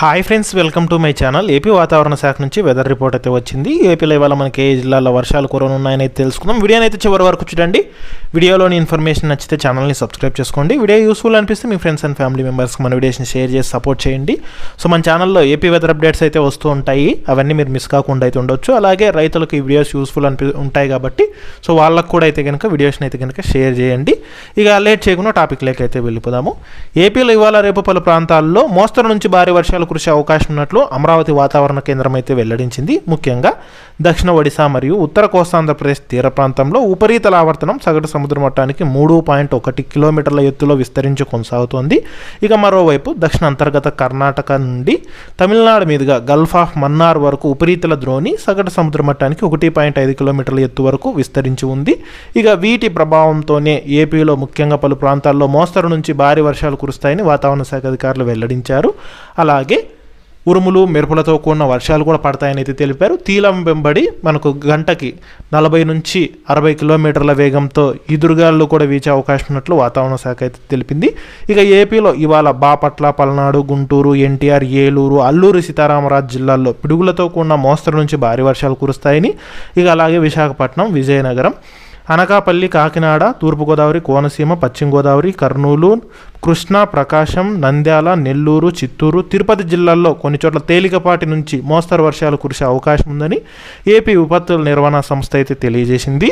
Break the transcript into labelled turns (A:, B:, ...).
A: Hi friends welcome to my channel. AP వాతావరణ శాఖ నుంచి వెదర్ రిపోర్ట్ అయితే వచ్చింది. ఏపీలో ఇవాళ మనకి ఏ జిల్లాలో వర్షాలు కురవనున్నాయని అయితే తెలుసుకుందాం. వీడియోని అయితే చివరి వరకు చూడండి. వీడియోలోని ఇన్ఫర్మేషన్ నచ్చితే ఛానల్ని సబ్స్క్రైబ్ చేసుకోండి. వీడియో యూస్ఫుల్ అనిపిస్తే మీ ఫ్రెండ్స్ అండ్ ఫ్యామిలీ మెంబర్స్కి మన వీడియోస్ని షేర్ చేసి సపోర్ట్ చేయండి. సో మన ఛానల్లో ఏపీ వెదర్ అప్డేట్స్ అయితే వస్తూ ఉంటాయి. అవన్నీ మీరు మిస్ కాకుండా అయితే ఉండొచ్చు. అలాగే రైతులకు ఈ వీడియోస్ యూస్ఫుల్ అనిపి ఉంటాయి కాబట్టి సో వాళ్ళకు కూడా అయితే కనుక వీడియోస్ని అయితే కనుక షేర్ చేయండి. ఇక లేట్ చేయకుండా టాపిక్ లేక అయితే వెళ్ళిపోదాము. ఏపీలో ఇవాళ రేపు పలు ప్రాంతాల్లో మోస్తరు నుంచి భారీ వర్షాలు కురిసే అవకాశం ఉన్నట్లు అమరావతి వాతావరణ కేంద్రం అయితే వెల్లడించింది. ముఖ్యంగా దక్షిణ ఒడిశా మరియు ఉత్తర కోస్తాంధ్రప్రదేశ్ తీర ప్రాంతంలో ఉపరితల ఆవర్తనం సగటు సముద్ర మట్టానికి మూడు పాయింట్ ఒకటి కిలోమీటర్ల ఎత్తులో విస్తరించి కొనసాగుతోంది. ఇక మరోవైపు దక్షిణ అంతర్గత కర్ణాటక నుండి తమిళనాడు మీదుగా గల్ఫ్ ఆఫ్ మన్నార్ వరకు ఉపరితల ద్రోణి సగటు సముద్ర మట్టానికి ఒకటి పాయింట్ ఐదు కిలోమీటర్ల ఎత్తు వరకు విస్తరించి ఉంది. ఇక వీటి ప్రభావంతోనే ఏపీలో ముఖ్యంగా పలు ప్రాంతాల్లో మోస్తరు నుంచి భారీ వర్షాలు కురుస్తాయని వాతావరణ శాఖ అధికారులు వెల్లడించారు. అలాగే ఉరుములు మెరుపులతో కూడిన వర్షాలు కూడా పడతాయని అయితే తెలిపారు. తీలం వెంబడి మనకు గంటకి నలభై నుంచి అరవై కిలోమీటర్ల వేగంతో ఈదురుగాలు కూడా వీచే అవకాశం ఉన్నట్లు వాతావరణ శాఖ అయితే తెలిపింది. ఇక ఏపీలో ఇవాళ బాపట్ల పల్నాడు గుంటూరు ఎన్టీఆర్ ఏలూరు అల్లూరు సీతారామరాజు జిల్లాల్లో పిడుగులతో కూడిన మోస్తరు నుంచి భారీ వర్షాలు కురుస్తాయని ఇక అలాగే విశాఖపట్నం విజయనగరం అనకాపల్లి కాకినాడ తూర్పుగోదావరి కోనసీమ పశ్చిమ గోదావరి కర్నూలు కృష్ణా ప్రకాశం నంద్యాల నెల్లూరు చిత్తూరు తిరుపతి జిల్లాల్లో కొన్ని చోట్ల తేలికపాటి నుంచి మోస్తరు వర్షాలు కురిసే అవకాశం ఉందని ఏపీ విపత్తుల నిర్వహణ సంస్థ అయితే తెలియజేసింది.